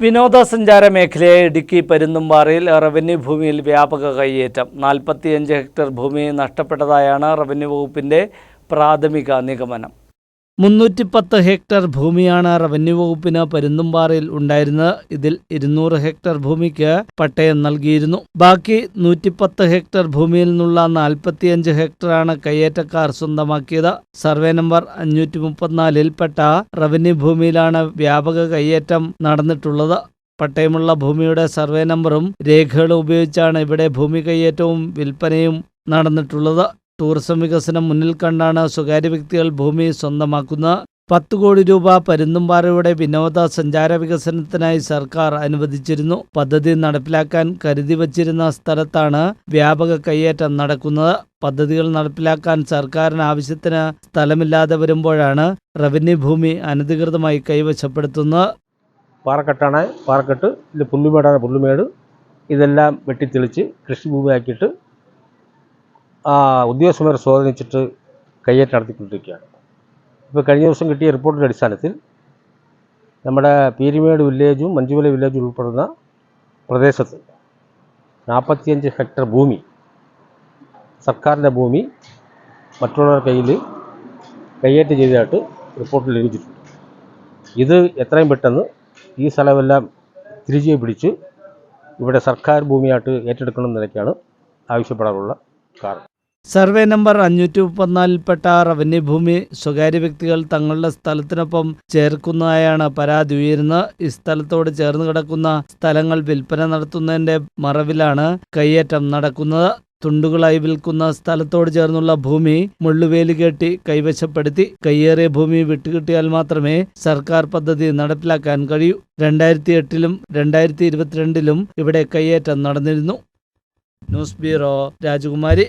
വിനോദസഞ്ചാര മേഖലയെ ഇടുക്കി പരുന്തുംപാറയിൽ റവന്യൂ ഭൂമിയിൽ വ്യാപക കൈയേറ്റം നാൽപ്പത്തിയഞ്ച് ഹെക്ടർ ഭൂമി നഷ്ടപ്പെട്ടതായാണ് റവന്യൂ വകുപ്പിന്റെ പ്രാഥമിക നിഗമനം. മുന്നൂറ്റി പത്ത് ഹെക്ടർ ഭൂമിയാണ് റവന്യൂ വകുപ്പിന് പരുന്തുംപാറയിൽ ഉണ്ടായിരുന്നത്. ഇതിൽ ഇരുന്നൂറ് ഹെക്ടർ ഭൂമിക്ക് പട്ടയം നൽകിയിരുന്നു. ബാക്കി നൂറ്റിപ്പത്ത് ഹെക്ടർ ഭൂമിയിൽ നിന്നുള്ള നാൽപ്പത്തിയഞ്ച് ഹെക്ടറാണ് കയ്യേറ്റക്കാർ സ്വന്തമാക്കിയത്. സർവേ നമ്പർ അഞ്ഞൂറ്റി മുപ്പത്തിനാലിൽപ്പെട്ട റവന്യൂ ഭൂമിയിലാണ് വ്യാപക കയ്യേറ്റം നടന്നിട്ടുള്ളത്. പട്ടയമുള്ള ഭൂമിയുടെ സർവേ നമ്പറും രേഖകളും ഉപയോഗിച്ചാണ് ഇവിടെ ഭൂമി കയ്യേറ്റവും വിൽപ്പനയും നടന്നിട്ടുള്ളത്. ടൂറിസം വികസനം മുന്നിൽ കണ്ടാണ് സ്വകാര്യ വ്യക്തികൾ ഭൂമി സ്വന്തമാക്കുന്നത് പത്ത് കോടി രൂപ പരുന്തുംപാറയുടെ വിനോദ സഞ്ചാര വികസനത്തിനായി സർക്കാർ അനുവദിച്ചിരുന്നു. പദ്ധതി നടപ്പിലാക്കാൻ കരുതി വച്ചിരുന്ന സ്ഥലത്താണ് വ്യാപക കയ്യേറ്റം നടക്കുന്നത്. പദ്ധതികൾ നടപ്പിലാക്കാൻ സർക്കാരിന് ആവശ്യത്തിന് സ്ഥലമില്ലാതെ വരുമ്പോഴാണ് റവന്യൂ ഭൂമി അനധികൃതമായി കൈവശപ്പെടുത്തുന്നത്. പാറക്കെട്ടാണ് പാറക്കെട്ട് പുല്ലുമേടാണ് പുല്ലുമേട്. ഇതെല്ലാം വെട്ടിത്തെളിച്ച് കൃഷിഭൂമിയാക്കിയിട്ട് ഉദ്യോഗസ്ഥന്മാരെ സ്വാധീനിച്ചിട്ട് കയ്യേറ്റം നടത്തിക്കൊണ്ടിരിക്കുകയാണ്. ഇപ്പോൾ കഴിഞ്ഞ ദിവസം കിട്ടിയ റിപ്പോർട്ടിന്റെ അടിസ്ഥാനത്തിൽ നമ്മുടെ പീരിമേട് വില്ലേജും മഞ്ചുമല വില്ലേജും ഉൾപ്പെടുന്ന പ്രദേശത്ത് നാൽപ്പത്തിയഞ്ച് ഹെക്ടർ ഭൂമി സർക്കാരിന്റെ ഭൂമി മറ്റുള്ളവരുടെ കയ്യിൽ കയ്യേറ്റം ചെയ്തതായിട്ട് റിപ്പോർട്ടിൽ ലഭിച്ചിട്ടുണ്ട്. ഇത് എത്രയും പെട്ടെന്ന് ഈ സ്ഥലമെല്ലാം തിരികെ പിടിച്ച് ഇവിടെ സർക്കാർ ഭൂമിയായിട്ട് ഏറ്റെടുക്കണം എന്നൊക്കെയാണ് നിലയ്ക്കാണ് ആവശ്യപ്പെടാനുള്ള കാരണം. സർവേ നമ്പർ അഞ്ഞൂറ്റി മുപ്പത്തിനാലിൽപ്പെട്ട റവന്യൂ ഭൂമി സ്വകാര്യ വ്യക്തികൾ തങ്ങളുടെ സ്ഥലത്തിനൊപ്പം ചേർക്കുന്നതായാണ് പരാതി ഉയരുന്നത്. ഈ സ്ഥലത്തോട് ചേർന്ന് കിടക്കുന്ന സ്ഥലങ്ങൾ വിൽപ്പന നടത്തുന്നതിന്റെ മറവിലാണ് കയ്യേറ്റം നടക്കുന്നത്. തുണ്ടുകളായി വിൽക്കുന്ന സ്ഥലത്തോട് ചേർന്നുള്ള ഭൂമി മുള്ളുവേലി കെട്ടി കൈവശപ്പെടുത്തി കയ്യേറിയ ഭൂമി വിട്ടുകിട്ടിയാൽ മാത്രമേ സർക്കാർ പദ്ധതി നടപ്പിലാക്കാൻ കഴിയൂ. രണ്ടായിരത്തി എട്ടിലും രണ്ടായിരത്തി ഇരുപത്തിരണ്ടിലും ഇവിടെ കയ്യേറ്റം നടന്നിരുന്നു. ന്യൂസ് ബ്യൂറോ രാജകുമാരി.